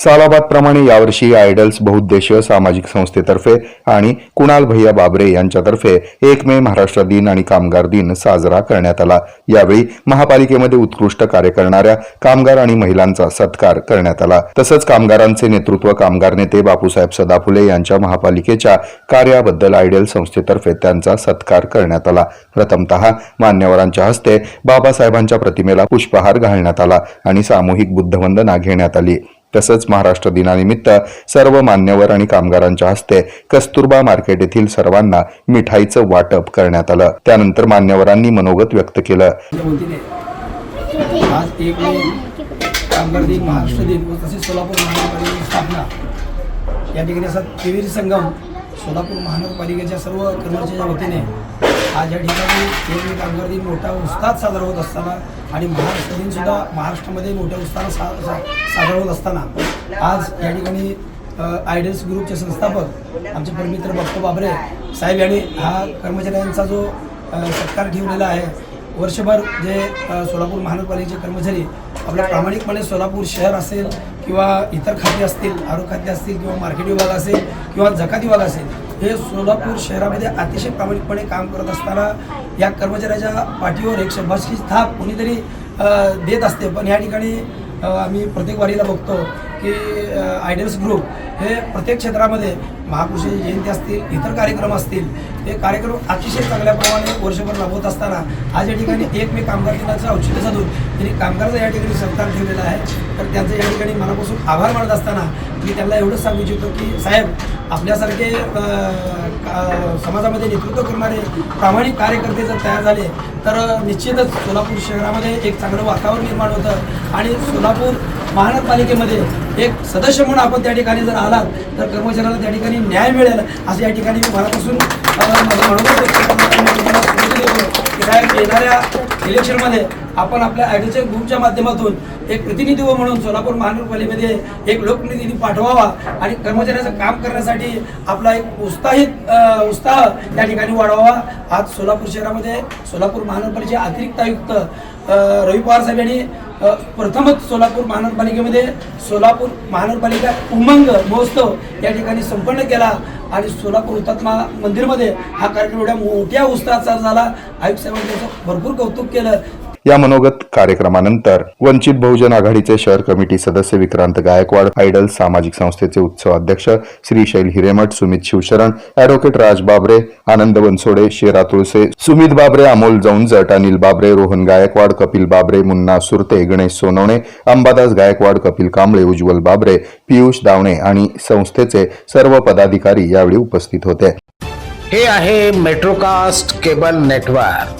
सालाबादप्रमाणे यावर्षी आयडल्स बहुउद्देशीय सामाजिक संस्थेतर्फे आणि कुणाल भैया बाबरे यांच्यातर्फे एक मे महाराष्ट्र दिन आणि कामगार दिन साजरा करण्यात आला. यावेळी महापालिकेमध्ये उत्कृष्ट कार्य करणाऱ्या कामगार आणि महिलांचा सत्कार करण्यात आला. तसंच कामगारांचे नेतृत्व कामगार नेते बापूसाहेब सदाफुले यांच्या महापालिकेच्या कार्याबद्दल आयडल संस्थेतर्फे त्यांचा सत्कार करण्यात आला. प्रथमतः मान्यवरांच्या हस्ते बाबासाहेबांच्या प्रतिमेला पुष्पहार घालण्यात आला आणि सामूहिक बुद्धवंदना घेण्यात आली. तसंच महाराष्ट्र दिनानिमित्त सर्व मान्यवर आणि कामगारांच्या हस्ते कस्तुरबा मार्केट येथील सर्वांना मिठाईचं वाटप करण्यात आलं. त्यानंतर मान्यवरांनी मनोगत व्यक्त केलं. आज एक कामगार दिन महाराष्ट्र दिन व तसेच सोलापूर महानगरपालिकेची स्थापना. या ठिकाणी असा त्रिवेदी संगम सोलापूर महानगरपालिकेच्या सर्व कर्मचाऱ्यांच्या वतीने आज या ठिकाणी एक कामगार दिन मोठा उत्साहात साजरा होत असताना आणि महाराष्ट्र दिन सुद्धा महाराष्ट्रामध्ये मोठ्या उत्साहात सा सा- साजरा होत असताना आज या ठिकाणी आयडल्स ग्रुपचे संस्थापक आमचे परमित्र बाप्पा बाबरे साहेब यांनी हा कर्मचाऱ्यांचा जो सत्कार ठेवलेला आहे वर्षभर जे सोलापूर महानगरपालिकेचे कर्मचारी आपल्या प्रामाणिकपणे सोलापूर शहर असेल किंवा इतर खाते असतील आरोग्य खाते असतील किंवा मार्केट विभाग असेल किंवा जकात विभाग असेल हे सोलापूर शहरामध्ये अतिशय प्रामाणिकपणे काम करत असताना या कर्मचाऱ्याच्या पाठीवर एक शब्बासकी थाप कोणीतरी देत असते. पण या ठिकाणी आम्ही प्रत्येक वारीला बघतो. की आयडल्स ग्रुप हे प्रत्येक क्षेत्रामध्ये महापुरुषाची जयंती असतील इतर कार्यक्रम असतील हे कार्यक्रम अतिशय चांगल्या प्रमाणे वर्षभर राबवत असताना आज या ठिकाणी एक मे कामगार दिनाचं औचित्य साधून त्यांनी कामगारचं या ठिकाणी सरकार ठेवलेला आहे. तर त्यांचं या ठिकाणी मनापासून आभार मानत असताना मी त्यांना एवढंच सांगू इच्छितो की साहेब आपल्यासारखे का- समाजामध्ये नेतृत्व करणारे प्रामाणिक कार्यकर्ते जर तयार झाले तर निश्चितच सोलापूर शहरामध्ये एक चांगलं वातावरण निर्माण होतं आणि सोलापूर महानगरपालिकेमध्ये एक सदस्य म्हणून आपण त्या ठिकाणी जर आलात तर कर्मचाऱ्याला त्या ठिकाणी न्याय मिळेल. असं या ठिकाणी मी मनापासून येणाऱ्या इलेक्शनमध्ये आपण आपल्या आयडीच्या ग्रुपच्या माध्यमातून एक प्रतिनिधी म्हणून सोलापूर महानगरपालिकेमध्ये एक लोकप्रतिनिधी पाठवावा आणि कर्मचाऱ्याचं काम करण्यासाठी आपला एक उत्साहित उत्साह त्या ठिकाणी वाढवावा. आज सोलापूर शहरामध्ये सोलापूर महानगरपालिकेचे अतिरिक्त आयुक्त रवी पवार साहेब यांनी प्रथमच सोलापूर महानगरपालिकेमध्ये सोलापूर महानगरपालिका उमंग महोत्सव या ठिकाणी संपन्न केला. आणि सोलापूर हुतात्मा मंदिरमध्ये हा कार्यक्रम एवढ्या मोठ्या उत्साहात झाला. आयुक्त साहेबांनी त्याचं भरपूर कौतुक केलं. या मनोगत कार्यक्रमानंतर वंचित बहुजन आघाडीचे शहर कमिटी सदस्य विक्रांत गायकवाड आयडल सामाजिक संस्थेचे उत्सव अध्यक्ष श्रीशैल हिरेमठ सुमित शिवशरण अॅडव्होकेट राज बाबरे आनंद बनसोडे शेरा तुळसे सुमित बाबरे अमोल जौंजट अनिल बाबरे रोहन गायकवाड कपिल बाबरे मुन्ना सुरते गणेश सोनवणे अंबादास गायकवाड कपिल कांबळे उज्ज्वल बाबरे पियुष दावणे आणि संस्थेचे सर्व पदाधिकारी यावेळी उपस्थित होते. हे आहे मेट्रोकास्ट केबल नेटवर्क.